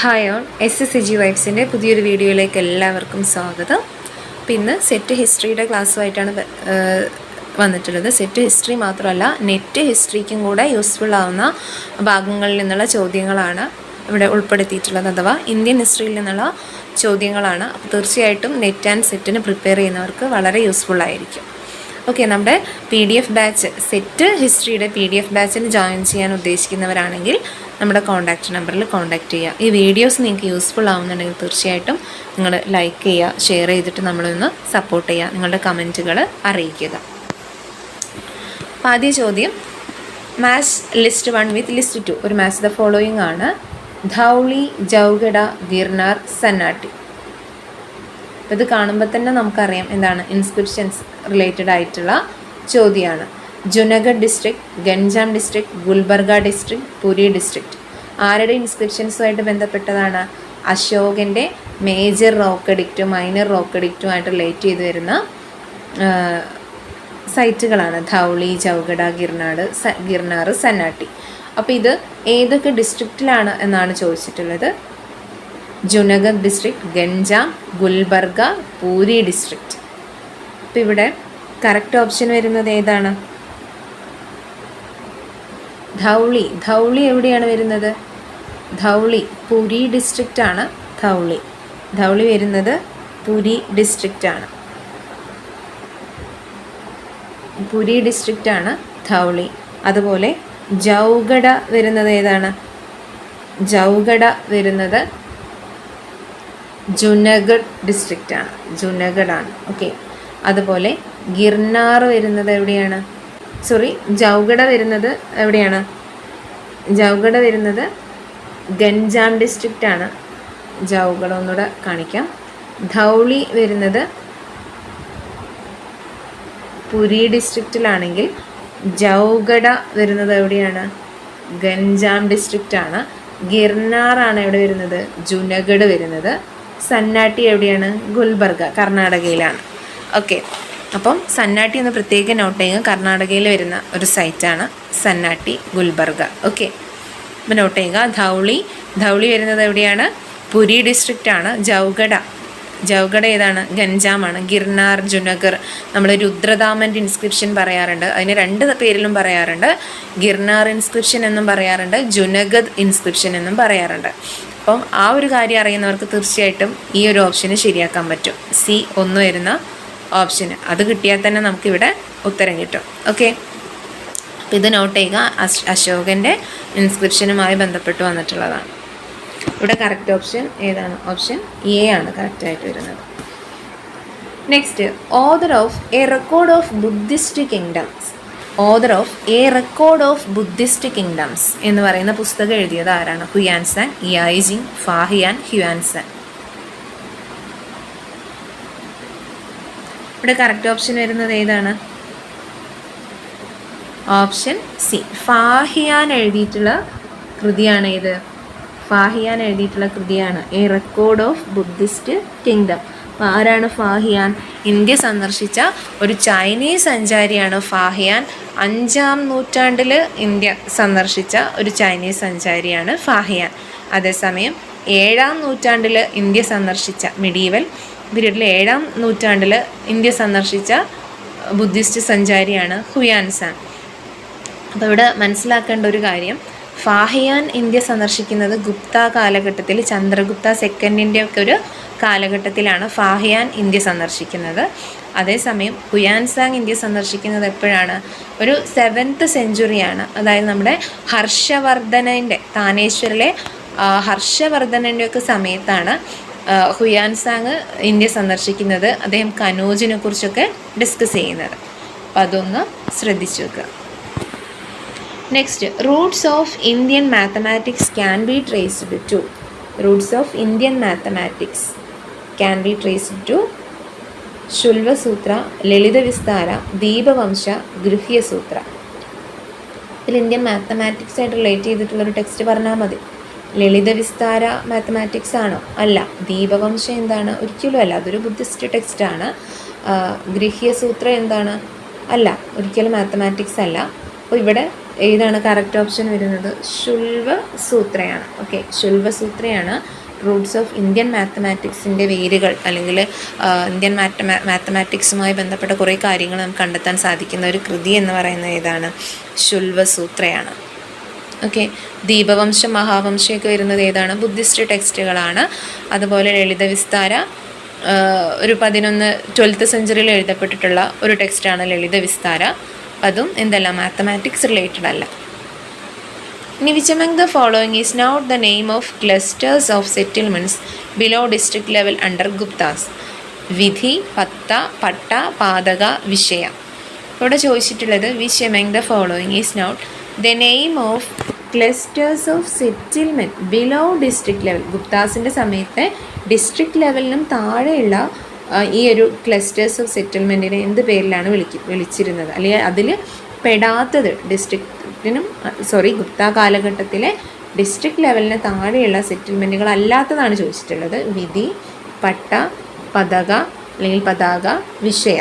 Hi on S S G വൈഫ്സിന്റെ പുതിയൊരു വീഡിയോയിലേക്ക് എല്ലാവർക്കും സ്വാഗതം. അപ്പം ഇന്ന് സെറ്റ് ഹിസ്റ്ററിയുടെ ക്ലാസ്സുമായിട്ടാണ് വന്നിട്ടുള്ളത്. സെറ്റ് ഹിസ്റ്ററി മാത്രമല്ല നെറ്റ് ഹിസ്റ്ററിക്കും കൂടെ യൂസ്ഫുൾ ആവുന്ന ഭാഗങ്ങളിൽ നിന്നുള്ള ചോദ്യങ്ങളാണ് ഇവിടെ ഉൾപ്പെടുത്തിയിട്ടുള്ളത് അഥവാ ഇന്ത്യൻ ഹിസ്റ്ററിയിൽ നിന്നുള്ള ചോദ്യങ്ങളാണ്. തീർച്ചയായിട്ടും നെറ്റ് ആൻഡ് സെറ്റിന് പ്രിപ്പയർ ചെയ്യുന്നവർക്ക് വളരെ യൂസ്ഫുൾ ആയിരിക്കും. ഓക്കെ നമ്മുടെ P D F batch set ഹിസ്റ്ററിയുടെ P D F ബാച്ചിന് ജോയിൻ ചെയ്യാൻ ഉദ്ദേശിക്കുന്നവരാണെങ്കിൽ നമ്മുടെ കോൺടാക്റ്റ് നമ്പറിൽ കോൺടാക്റ്റ് ചെയ്യുക ഈ വീഡിയോസ് നിങ്ങൾക്ക് യൂസ്ഫുൾ ആവുന്നുണ്ടെങ്കിൽ തീർച്ചയായിട്ടും നിങ്ങൾ ലൈക്ക് ചെയ്യുക ഷെയർ ചെയ്തിട്ട് നമ്മളൊന്ന് സപ്പോർട്ട് ചെയ്യുക നിങ്ങളുടെ കമന്റുകൾ അറിയിക്കുക. അപ്പോൾ ആദ്യ ചോദ്യം match list one with list two ഒരു മാച്ച് ദ ഫോളോയിങ് ആണ്. ധൗളി ജൗഗഡ ഗിർനാർ സന്നാട്ടി. അപ്പോൾ ഇത് കാണുമ്പോൾ തന്നെ നമുക്കറിയാം എന്താണ് ഇൻസ്ക്രിപ്ഷൻസ് റിലേറ്റഡ് ആയിട്ടുള്ള ചോദ്യമാണ് Junagadh district Ganjam district Gulbarga district Puri district ആരുടെ ഇൻസ്ക്രിപ്ഷൻസുമായിട്ട് ബന്ധപ്പെട്ടതാണ്? അശോകന്റെ മേജർ റോക്ക് എഡിക്റ്റും മൈനർ റോക്ക് എഡിക്റ്റുമായിട്ട് റിലേറ്റ് ചെയ്ത് വരുന്ന സൈറ്റുകളാണ് ധൗളി ചൗഗഡ ഗിർനാട് ഗിർനാർ സന്നാട്ടി. അപ്പോൾ ഇത് ഏതൊക്കെ ഡിസ്ട്രിക്റ്റിലാണ് എന്നാണ് ചോദിച്ചിട്ടുള്ളത്? ജുനഗഡ് ഡിസ്ട്രിക്ട് ഗഞ്ചാം ഗുൽബർഗ പൂരി ഡിസ്ട്രിക്റ്റ് അപ്പോൾ ഇവിടെ കറക്റ്റ് ഓപ്ഷൻ വരുന്നത് ഏതാണ്? ധൗളി. ധൗളി എവിടെയാണ് വരുന്നത്? ധൗളി പുരി ആണ് ധൗളി. ധൗളി വരുന്നത് പുരി ഡിസ്ട്രിക്റ്റ് ആണ്. പുരി ആണ് ധൗളി. അതുപോലെ ജൗഗഡ വരുന്നത് ഏതാണ്? ജൗഗഡ വരുന്നത് ജുനഗഡ് ഡിസ്ട്രിക്റ്റാണ്. ആണ് ജുനഗഡ് ആണ് ഓക്കെ. അതുപോലെ ഗിർനാർ വരുന്നത് എവിടെയാണ്? സോറി ജൗഗഡ വരുന്നത് എവിടെയാണ്? ജൗഗഡ വരുന്നത് ഗഞ്ചാം ഡിസ്ട്രിക്റ്റാണ്. ജൗഗഡ ഒന്നുകൂടെ കാണിക്കാം. ധൗളി വരുന്നത് പുരി ഡിസ്ട്രിക്റ്റിലാണെങ്കിൽ ജൗഗഡ വരുന്നത് എവിടെയാണ്? ഗഞ്ചാം ഡിസ്ട്രിക്റ്റാണ്. ഗിർനാറാണ് എവിടെ വരുന്നത്? ജുനഗഡ് വരുന്നത്. സന്നാട്ടി എവിടെയാണ്? ഗുൽബർഗ കർണാടകയിലാണ്. ഓക്കെ. അപ്പം സന്നാട്ടി എന്ന് പ്രത്യേക നോട്ട് ചെയ്യുക കർണാടകയിൽ വരുന്ന ഒരു സൈറ്റാണ് സന്നാട്ടി ഗുൽബർഗ. ഓക്കെ. അപ്പം നോട്ട് ചെയ്യുക ധൗളി ധൗളി വരുന്നത് എവിടെയാണ്? പുരി ഡിസ്ട്രിക്റ്റ് ആണ് ജൗഗഡ. ജൗഗഡ ഏതാണ്? ഗഞ്ചാമാണ് ഗിർനാർ ജുനഗർ. നമ്മൾ രുദ്രദാമന്റെ ഇൻസ്ക്രിപ്ഷൻ പറയാറുണ്ട്. അതിന് രണ്ട് പേരിലും പറയാറുണ്ട്. ഗിർനാർ ഇൻസ്ക്രിപ്ഷൻ എന്നും പറയാറുണ്ട് ജുനഗദ് ഇൻസ്ക്രിപ്ഷൻ എന്നും പറയാറുണ്ട്. അപ്പം ആ ഒരു കാര്യം അറിയുന്നവർക്ക് തീർച്ചയായിട്ടും ഈ ഒരു ഓപ്ഷന് ശരിയാക്കാൻ പറ്റും. സി ഒന്ന് വരുന്ന ഓപ്ഷന് അത് കിട്ടിയാൽ തന്നെ നമുക്കിവിടെ ഉത്തരം കിട്ടും. ഓക്കെ ഇത് നോട്ട് ചെയ്യുക. അശ് അശോകന്റെ ഇൻസ്ക്രിപ്ഷനുമായി ബന്ധപ്പെട്ട് വന്നിട്ടുള്ളതാണ്. ഇവിടെ കറക്റ്റ് ഓപ്ഷൻ ഏതാണ്? ഓപ്ഷൻ എ ആണ് കറക്റ്റായിട്ട് വരുന്നത്. Next author of a record of Buddhist kingdoms author of a record of Buddhist kingdoms എന്ന് പറയുന്ന പുസ്തകം എഴുതിയത് ആരാണ്? ഹുയാൻസാൻ യായിജിങ് ഫാഹിയാൻ ഹ്യുയാൻസൻ ഇവിടെ കറക്റ്റ് ഓപ്ഷൻ വരുന്നത് ഏതാണ്? ഓപ്ഷൻ സി ഫാഹിയാൻ എഴുതിയിട്ടുള്ള കൃതിയാണ് ഇത്. ഫാഹിയാൻ എഴുതിയിട്ടുള്ള കൃതിയാണ് a record of Buddhist kingdom അപ്പോൾ ആരാണ് ഫാഹിയാൻ? ഇന്ത്യ സന്ദർശിച്ച ഒരു ചൈനീസ് സഞ്ചാരിയാണ് ഫാഹിയാൻ. അഞ്ചാം നൂറ്റാണ്ടിൽ ഇന്ത്യ സന്ദർശിച്ച ഒരു ചൈനീസ് സഞ്ചാരിയാണ് ഫാഹിയാൻ. അതേസമയം ഏഴാം നൂറ്റാണ്ടിൽ ഇന്ത്യ സന്ദർശിച്ച മിഡീവൽ പീരീഡിൽ ഏഴാം നൂറ്റാണ്ടിൽ ഇന്ത്യ സന്ദർശിച്ച ബുദ്ധിസ്റ്റ് സഞ്ചാരിയാണ് ഹുയാൻസാൻ അപ്പോൾ ഇവിടെ മനസ്സിലാക്കേണ്ട ഒരു കാര്യം ഫാഹിയാൻ ഇന്ത്യ സന്ദർശിക്കുന്നത് ഗുപ്ത കാലഘട്ടത്തിൽ ചന്ദ്രഗുപ്ത സെക്കൻഡിന്റെ ഒക്കെ ഒരു കാലഘട്ടത്തിലാണ് ഫാഹിയാൻ ഇന്ത്യ സന്ദർശിക്കുന്നത്. അതേസമയം ഹുയാൻസാങ് ഇന്ത്യ സന്ദർശിക്കുന്നത് എപ്പോഴാണ്? ഒരു സെവൻത്ത് സെഞ്ചുറിയാണ് അതായത് നമ്മുടെ ഹർഷവർദ്ധനന്റെ താനേശ്വരിലെ ഹർഷവർദ്ധനന്റെ ഒക്കെ സമയത്താണ് ഹുയാൻസാങ് ഇന്ത്യ സന്ദർശിക്കുന്നത്. അദ്ദേഹം കനോജിനെ കുറിച്ചൊക്കെ ഡിസ്കസ് ചെയ്യുന്നത്. അപ്പോൾ അതൊന്ന് ശ്രദ്ധിച്ചു വെക്കുക. Next roots of Indian mathematics can be traced to roots of Indian mathematics can be traced to Sulvasutra Lalita Vistara Dipavamsa Grihyasutra ഇതിൽ ഇന്ത്യൻ മാത്തമാറ്റിക്സ് ആയിട്ട് റിലേറ്റ് ചെയ്തിട്ടുള്ളൊരു ടെക്സ്റ്റ് പറഞ്ഞാൽ മതി. ലളിതവിസ്താര മാത്തമാറ്റിക്സ് ആണോ? അല്ല. ദീപവംശം എന്താണ്? ഒരിക്കലും അല്ല. അതൊരു ബുദ്ധിസ്റ്റ് ടെക്സ്റ്റാണ് ഗൃഹ്യസൂത്രം എന്താണ്? അല്ല. ഒരിക്കലും മാത്തമാറ്റിക്സ് അല്ല. അപ്പോൾ ഇവിടെ ഏതാണ് കറക്റ്റ് ഓപ്ഷൻ വരുന്നത്? ശുൽവ സൂത്രയാണ് ഓക്കെ ശുൽവ സൂത്രയാണ് റൂട്ട്സ് ഓഫ് ഇന്ത്യൻ മാത്തമാറ്റിക്സിന്റെ വേരുകൾ അല്ലെങ്കിൽ ഇന്ത്യൻ മാറ്റ മാത്തമാറ്റിക്സുമായി ബന്ധപ്പെട്ട കുറേ കാര്യങ്ങൾ നമുക്ക് കണ്ടെത്താൻ സാധിക്കുന്ന ഒരു കൃതി എന്ന് പറയുന്നത് ഏതാണ്? ശുൽവ സൂത്രയാണ് ഓക്കെ ദീപവംശം മഹാവംശമൊക്കെ വരുന്നത് ഏതാണ്? ബുദ്ധിസ്റ്റ് ടെക്സ്റ്റുകളാണ്. അതുപോലെ ലളിത വിസ്താര ഒരു പതിനൊന്ന് ട്വൽത്ത് സെഞ്ചുറിയിൽ എഴുതപ്പെട്ടിട്ടുള്ള ഒരു ടെക്സ്റ്റാണ് ലളിത വിസ്താര. അതും എന്തല്ല മാത്തമാറ്റിക്സ് റിലേറ്റഡ് അല്ല. ഇനി which among the following is not the name of clusters of settlements below district level under Guptas vithi patta pathaka പാതക വിഷയ. ഇവിടെ ചോദിച്ചിട്ടുള്ളത് which among the following is not the name of clusters of settlement below district level ഗുപ്താസിന്റെ സമയത്തെ district ലെവലിനും താഴെയുള്ള ഈ ഒരു clusters of സെറ്റിൽമെന്റിനെ എന്ത് പേരിലാണ് വിളിക്ക വിളിച്ചിരുന്നത്? അല്ലെങ്കിൽ അതിൽ പെടാത്തത് ഡിസ്ട്രിക്റ്റിനും സോറി ഗുപ്ത കാലഘട്ടത്തിലെ ഡിസ്ട്രിക്ട് ലെവലിന് താഴെയുള്ള സെറ്റിൽമെന്റുകൾ അല്ലാത്തതാണ് ചോദിച്ചിട്ടുള്ളത്. വിധി പട്ട പതക അല്ലെങ്കിൽ പതാക വിഷയ.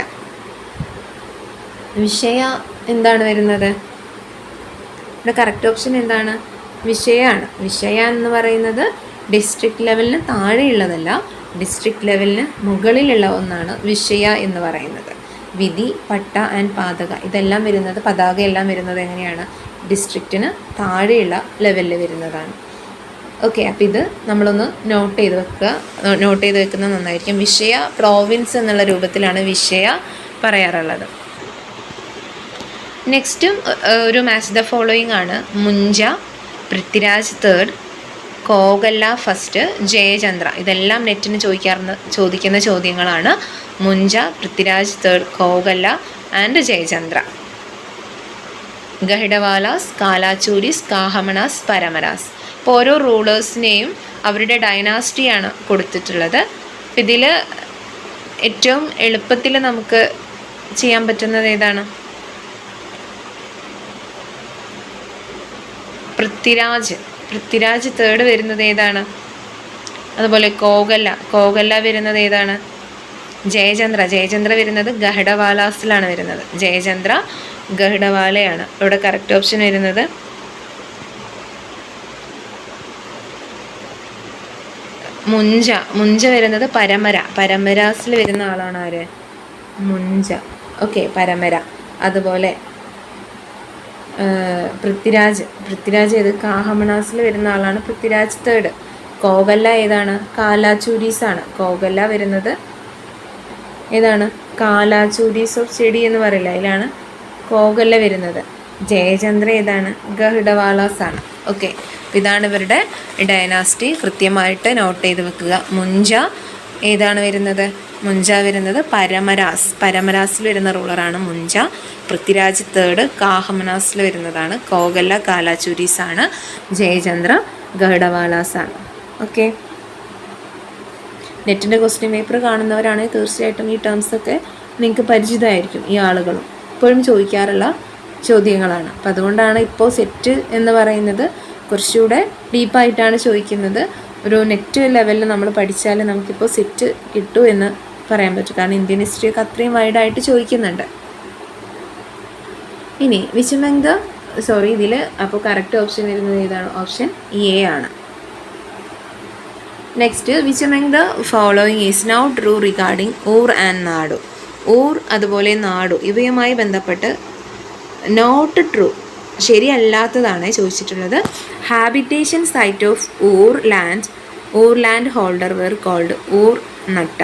വിഷയ എന്താണ് വരുന്നത്? ഇവിടെ കറക്റ്റ് ഓപ്ഷൻ എന്താണ്? വിഷയമാണ് വിഷയ എന്ന് പറയുന്നത് ഡിസ്ട്രിക്ട് ലെവലിന് താഴെയുള്ളതല്ല ഡിസ്ട്രിക്ട് ലെവലിന് മുകളിലുള്ള ഒന്നാണ് വിഷയ എന്ന് പറയുന്നത്. വിധി പട്ട ആൻഡ് പാതക. ഇതെല്ലാം വരുന്നത് പതാക എല്ലാം വരുന്നത് എങ്ങനെയാണ്? ഡിസ്ട്രിക്റ്റിന് താഴെയുള്ള ലെവലിൽ വരുന്നതാണ്. ഓക്കെ അപ്പം ഇത് നമ്മളൊന്ന് നോട്ട് ചെയ്ത് വെക്കുക. നോട്ട് ചെയ്ത് വെക്കുന്നത് നന്നായിരിക്കും. വിഷയ പ്രോവിൻസ് എന്നുള്ള രൂപത്തിലാണ് വിഷയ പറയാറുള്ളത്. നെക്സ്റ്റും ഒരു മാച്ച് ദ ഫോളോയിങ് ആണ്. Munja Prithviraj third Kokalla first Jayachandra. ഇതെല്ലാം നെറ്റിന് ചോദിക്കാറുന്ന ചോദിക്കുന്ന ചോദ്യങ്ങളാണ്. Munja Prithviraj third Kokalla and Jayachandra. ഗഹിഡവാലാസ് Kalachuris Chahamanas Paramaras. ഇപ്പോൾ ഓരോ റൂളേഴ്സിനെയും അവരുടെ ഡൈനാസ്റ്റിയാണ് കൊടുത്തിട്ടുള്ളത്. ഇതിൽ ഏറ്റവും എളുപ്പത്തിൽ നമുക്ക് ചെയ്യാൻ പറ്റുന്നത് ഏതാണ്? പൃഥ്വിരാജ്. പൃഥ്വിരാജ് തേർഡ് വരുന്നത് ഏതാണ്? അതുപോലെ കോകല്ല കോകല്ല വരുന്നത് ഏതാണ്? ജയചന്ദ്ര ജയചന്ദ്ര വരുന്നത് ഗഹഡവാലാസിലാണ് വരുന്നത്. ജയചന്ദ്ര ഗഹഡവാലയാണ് ഇവിടെ കറക്റ്റ് ഓപ്ഷൻ വരുന്നത്. മുഞ്ച മുഞ്ച വരുന്നത് പരമര. പരമരാസിൽ വരുന്ന ആളാണ് ആര്? മുഞ്ച. ഓക്കെ പരമര. അതുപോലെ പൃഥ്വിരാജ് പൃഥ്വിരാജ് ഏത്? കാഹമണാസിൽ വരുന്ന ആളാണ് പൃഥ്വിരാജ് തേർഡ് കോകല്ല ഏതാണ്? കാലാചൂരീസ് ആണ് കോകല്ല വരുന്നത് ഏതാണ്? കാലാചൂരീസ് ഓഫ് ചെടി എന്ന് പറയില്ല അതിലാണ് കോകല്ല വരുന്നത്. ജയചന്ദ്ര ഏതാണ്? ഗഹിഡവാലാസ് ആണ് ഓക്കെ ഇതാണ് ഇവരുടെ ഡയനാസ്റ്റി കൃത്യമായിട്ട് നോട്ട് ചെയ്ത് വെക്കുക. മുഞ്ച ഏതാണ് വരുന്നത്? മുഞ്ച വരുന്നത് പരമരാസ്. പരമരാസിൽ വരുന്ന റൂളറാണ് മുഞ്ച. പൃഥ്വിരാജ് തേർഡ് കാഹമനാസിൽ വരുന്നതാണ്. കോകല്ല കാലാചൂരീസ് ആണ് ജയചന്ദ്ര ഗഹഡവാലാസ് ആണ് ഓക്കെ നെറ്റിന്റെ ക്വസ്റ്റ്യൻ പേപ്പർ കാണുന്നവരാണെങ്കിൽ തീർച്ചയായിട്ടും ഈ ടേംസ് ഒക്കെ നിങ്ങൾക്ക് പരിചിതമായിരിക്കും ഈ ആളുകളും. ഇപ്പോഴും ചോദിക്കാറുള്ള ചോദ്യങ്ങളാണ്. അപ്പം അതുകൊണ്ടാണ് ഇപ്പോൾ സെറ്റ് എന്ന് പറയുന്നത് കുറച്ചുകൂടെ ഡീപ്പായിട്ടാണ് ചോദിക്കുന്നത്. ഒരു നെറ്റ് ലെവലിൽ നമ്മൾ പഠിച്ചാൽ നമുക്കിപ്പോൾ സെറ്റ് കിട്ടൂ എന്ന് പറയാൻ പറ്റും. കാരണം ഇന്ത്യൻ ഹിസ്റ്ററിയൊക്കെ അത്രയും വൈഡായിട്ട് ചോദിക്കുന്നുണ്ട്. ഇനി വിശമംഗ സോറി ഇതിൽ അപ്പോൾ കറക്റ്റ് ഓപ്ഷൻ വരുന്നത് ഏതാണ്? ഓപ്ഷൻ എ ആണ്. Next which following is not true regarding ur and nadu? Ur അതുപോലെ നാടു ഇവയുമായി ബന്ധപ്പെട്ട് നോട്ട് ട്രൂ ശരിയല്ലാത്തതാണ് ചോദിച്ചിട്ടുള്ളത്. Habitation site of ur land ur land holder were called ur nattar.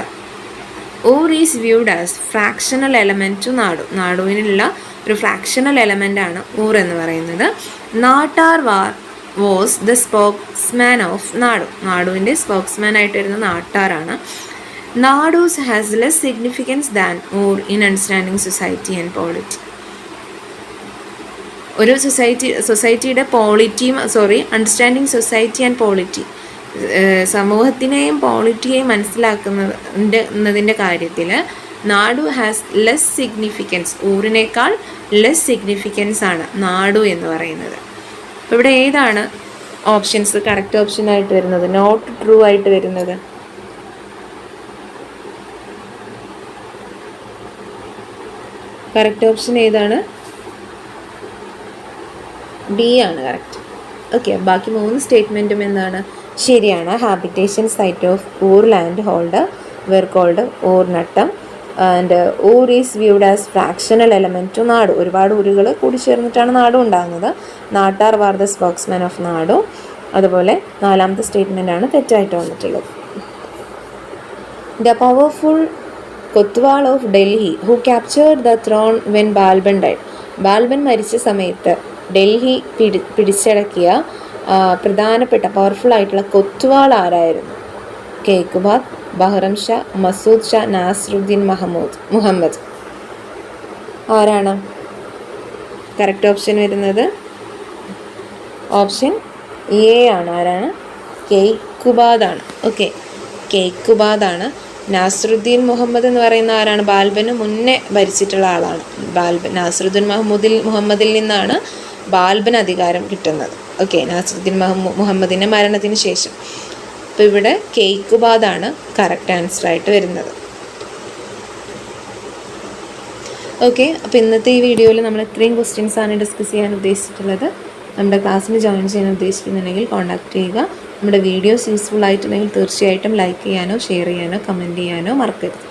Ur is viewed as fractional element to nadu. നാടുവിനുള്ള ഒരു fractional element ആണ് ഊർ എന്ന് പറയുന്നത്. നാട്ടാർ വാർ was the spokesman of nadu. നാടുവിന്റെ spokesman ആയിട്ട് വരുന്ന നാട്ടാറാണ് nadus has less significance than ur in understanding society and polity ഒരു society സൊസൈറ്റിയുടെ പോളിറ്റിയും sorry understanding society and polity സമൂഹത്തിനെയും പോളിറ്റിയെയും മനസ്സിലാക്കുന്നതിന്റെ കാര്യത്തിൽ നാടു ഹാസ് ലെസ് സിഗ്നിഫിക്കൻസ് ഊരിനേക്കാൾ ലെസ് സിഗ്നിഫിക്കൻസ് ആണ് നാടു എന്ന് പറയുന്നത്. ഇവിടെ ഏതാണ് ഓപ്ഷൻസ് കറക്റ്റ് ഓപ്ഷൻ ആയിട്ട് വരുന്നത്. നോട്ട് ട്രൂ ആയിട്ട് വരുന്നത്. കറക്റ്റ് ഓപ്ഷൻ ഏതാണ്? ബി ആണ് കറക്റ്റ് ഓക്കെ ബാക്കി മൂന്ന് സ്റ്റേറ്റ്മെന്റും എന്താണ്? ശരിയാണ്. Habitation site of ur land holder were called called ur നട്ടം. And ur is viewed as fractional element to nadu. ഒരുപാട് ഊരുകൾ കൂടി ചേർന്നിട്ടാണ് നാടും ഉണ്ടാകുന്നത്. Nattar were the spokesman of നാടും. അതുപോലെ നാലാമത്തെ സ്റ്റേറ്റ്മെന്റ് ആണ് തെറ്റായിട്ട് വന്നിട്ടുള്ളത്. The powerful kotwal of Delhi who captured the throne when Balban died Balban മരിച്ച സമയത്ത് ഡൽഹി പിടി പിടിച്ചടക്കിയ പ്രധാനപ്പെട്ട പവർഫുൾ ആയിട്ടുള്ള കൊത്വാൾ ആരായിരുന്നു? കേക്കുബാദ് ബഹ്റം ഷാ മസൂദ് ഷാ നാസറുദ്ദീൻ മഹമ്മൂദ് മുഹമ്മദ്. ആരാണ്? കറക്റ്റ് ഓപ്ഷൻ വരുന്നത്? ഓപ്ഷൻ എ ആണ്. ആരാണ്? കേക്കുബാദാണ് ഓക്കെ കേക്കുബാദാണ് നാസറുദ്ദീൻ മുഹമ്മദ് എന്ന് പറയുന്ന ആരാണ്? ബാൽബന് മുന്നേ ഭരിച്ചിട്ടുള്ള ആളാണ്. ബാൽബൻ നാസറുദ്ദീൻ മഹമ്മൂദിൽ മുഹമ്മദിൽ നിന്നാണ് ബാൽബൻ അധികാരം കിട്ടുന്നത്. ഓക്കെ നാസറുദ്ദീൻ മഹമ്മു മുഹമ്മദിന്റെ മരണത്തിന് ശേഷം. അപ്പോൾ ഇവിടെ കേക്ക് ബാദാണ് കറക്റ്റ് ആൻസർ ആയിട്ട് വരുന്നത്. ഓക്കെ അപ്പോൾ ഇന്നത്തെ ഈ വീഡിയോയിൽ നമ്മൾ ഇത്രയും ആണ് ഡിസ്കസ് ചെയ്യാൻ ഉദ്ദേശിച്ചിട്ടുള്ളത്. നമ്മുടെ ക്ലാസ്സിൽ ജോയിൻ ചെയ്യാൻ ഉദ്ദേശിക്കുന്നുണ്ടെങ്കിൽ കോൺടാക്ട് ചെയ്യുക. നമ്മുടെ വീഡിയോസ് യൂസ്ഫുൾ ആയിട്ടുണ്ടെങ്കിൽ തീർച്ചയായിട്ടും ലൈക്ക് ചെയ്യാനോ ഷെയർ ചെയ്യാനോ കമന്റ് ചെയ്യാനോ മറക്കരുത്.